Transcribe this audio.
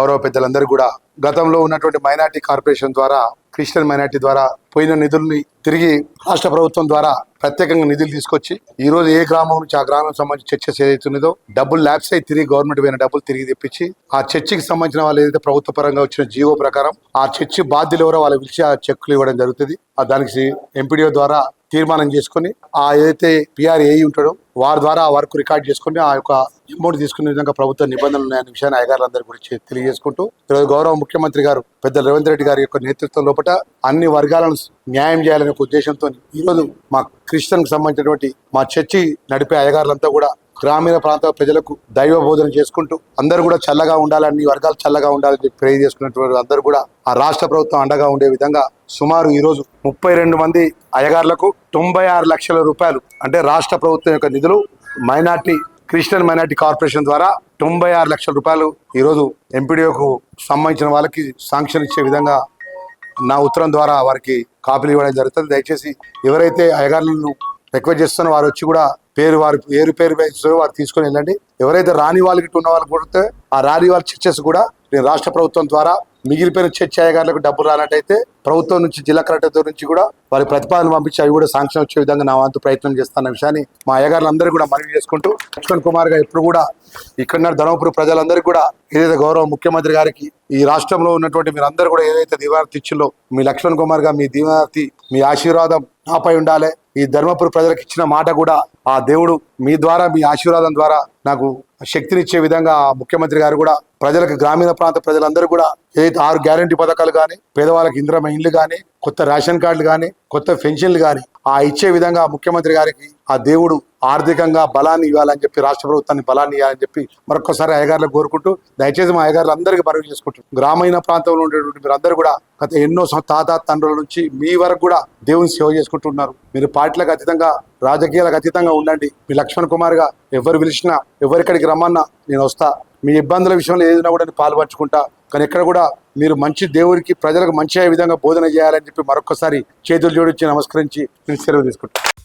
గౌరవ పెద్దలందరూ కూడా గతంలో ఉన్నటువంటి మైనార్టీ కార్పొరేషన్ ద్వారా క్రిస్టియన్ మైనార్టీ ద్వారా పోయిన నిధుల్ని తిరిగి రాష్ట్ర ప్రభుత్వం ద్వారా ప్రత్యేకంగా నిధులు తీసుకొచ్చి ఈ రోజు ఏ గ్రామం నుంచి ఆ గ్రామం సంబంధించి చర్చ ఏదైతున్నదో డబ్బులు ల్యాబ్స్ అయి తిరిగి గవర్నమెంట్ పోయిన డబ్బులు తిరిగి తెప్పించి ఆ చర్చికి సంబంధించిన వాళ్ళు ఏదైతే ప్రభుత్వ పరంగా వచ్చిన జీవో ప్రకారం ఆ చర్చి బాధ్యులు ఎవరో వాళ్ళకి పిలిచి ఆ చెక్కులు ఇవ్వడం జరుగుతుంది. ఆ దానికి ఎంపీడీఓ ద్వారా తీర్మానం చేసుకొని ఆ ఏదైతే పిఆర్ఏ ఉంటాడో వారి ద్వారా ఆ వర్క్ రికార్డ్ చేసుకుని ఆ యొక్క అమౌంట్ తీసుకునే విధంగా ప్రభుత్వ నిబంధనలు ఉన్నాయనే విషయాన్ని అధికారులందరి గురించి తెలియజేసుకుంటూ ఈరోజు గౌరవ ముఖ్యమంత్రి గారు పెద్ద రేవంత్ రెడ్డి గారి యొక్క నేతృత్వం లోపల అన్ని వర్గాలను న్యాయం చేయాలనే ఒక ఉద్దేశంతో ఈరోజు మా క్రిస్టియన్కి సంబంధించినటువంటి మా చర్చి నడిపే అయ్యగారులంతా కూడా గ్రామీణ ప్రాంత ప్రజలకు దైవ బోధన చేసుకుంటూ అందరూ కూడా చల్లగా ఉండాలని వర్గాలు చల్లగా ఉండాలని చెప్పి ప్రే చేసుకున్నటువంటి అందరూ కూడా ఆ రాష్ట్ర ప్రభుత్వం అండగా ఉండే విధంగా సుమారు ఈ రోజు ముప్పై రెండు మంది అయ్యగారులకు తొంభై ఆరు లక్షల రూపాయలు అంటే రాష్ట్ర ప్రభుత్వం యొక్క నిధులు మైనార్టీ క్రిస్టియన్ మైనార్టీ కార్పొరేషన్ ద్వారా తొంభై ఆరు లక్షల రూపాయలు ఈరోజు ఎంపీడీఓకు సంబంధించిన వాళ్ళకి శాంక్షన్ ఇచ్చే విధంగా నా ఉత్తరం ద్వారా వారికి కాపీలు ఇవ్వడం జరుగుతుంది. దయచేసి ఎవరైతే అయ్యగారులను రిక్వెస్ట్ చేస్తున్నారో వారు వచ్చి కూడా పేరు వారి పేరు పేరు వేస్తారో వారు తీసుకొని వెళ్ళండి. ఎవరైతే రాని వాళ్ళకి ఉన్న వాళ్ళు కూడా ఆ రాని వాళ్ళ చర్చస్ కూడా నేను రాష్ట్ర ప్రభుత్వం ద్వారా మిగిలిపోయిన చర్చ అయ్యగారులకు డబ్బులు రానట్టయితే ప్రభుత్వం నుంచి జిల్లా కలెక్టర్ నుంచి కూడా వారి ప్రతిపాదనలు పంపించి అవి కూడా శాంక్షన్ వచ్చే విధంగా నా వంతు ప్రయత్నం చేస్తాన్న విషయాన్ని మా అయ్యగారులందరూ కూడా మనవి చేసుకుంటూ లక్ష్మణ్ కుమార్ గారు ఎప్పుడు కూడా ఇక్కడ ధర్మపురి ప్రజలందరికీ కూడా ఏదైతే గౌరవ ముఖ్యమంత్రి గారికి ఈ రాష్ట్రంలో ఉన్నటువంటి మీరందరూ కూడా ఏదైతే దివారతి ఇచ్చిందో మీ లక్ష్మణ్ కుమార్ గారు మీ దీవారతి మీ ఆశీర్వాదం నాపై ఉండాలి. ఈ ధర్మపురి ప్రజలకు ఇచ్చిన మాట కూడా ఆ దేవుడు మీ ద్వారా మీ ఆశీర్వాదం ద్వారా నాకు శక్తినిచ్చే విధంగా ఆ ముఖ్యమంత్రి గారు కూడా ప్రజలకు గ్రామీణ ప్రాంత ప్రజలందరూ కూడా ఏదైతే ఆరు గ్యారంటీ పథకాలు కానీ పేదవాళ్ళకి ఇంద్రమ ఇండ్లు కానీ కొత్త రేషన్ కార్డులు కానీ కొత్త పెన్షన్లు కానీ ఆ ఇచ్చే విధంగా ముఖ్యమంత్రి గారికి ఆ దేవుడు ఆర్థికంగా బలాన్ని ఇవ్వాలని చెప్పి రాష్ట్ర ప్రభుత్వాన్ని బలాన్ని ఇవ్వాలని చెప్పి మరొకసారి అయ్యగారులకు కోరుకుంటూ దయచేసి మా అయ్యగారులు అందరికీ పరుగు చేసుకుంటూ గ్రామీణ ప్రాంతంలో ఉండేటువంటి మీరు అందరూ కూడా గత ఎన్నో తాత తండ్రుల నుంచి మీ వరకు కూడా దేవుని సేవ చేసుకుంటున్నారు మీరు పార్టీలకు అతీతంగా రాజకీయాలకు అతీతంగా ఉండండి. మీ లక్ష్మణ్ కుమార్గా ఎవరు పిలిచినా ఎవరిక్కడికి రమ్మన్నా నేను వస్తా. మీ ఇబ్బందుల విషయంలో ఏదైనా కూడా నేను పాల్పంచుకుంటా. కానీ ఎక్కడ కూడా మీరు మంచి దేవుడికి ప్రజలకు మంచి అయ్యే విధంగా బోధన చేయాలని చెప్పి మరొకసారి చేతులు జోడించి నమస్కరించి నేను సెలవు తీసుకుంటాను